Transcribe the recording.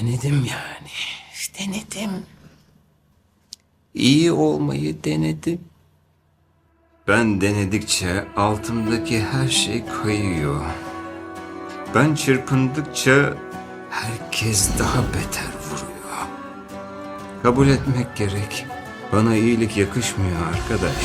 Denedim yani. Denedim. İyi olmayı denedim. Ben denedikçe altımdaki her şey kayıyor. Ben çırpındıkça herkes daha beter vuruyor. Kabul etmek gerek. Bana iyilik yakışmıyor arkadaş.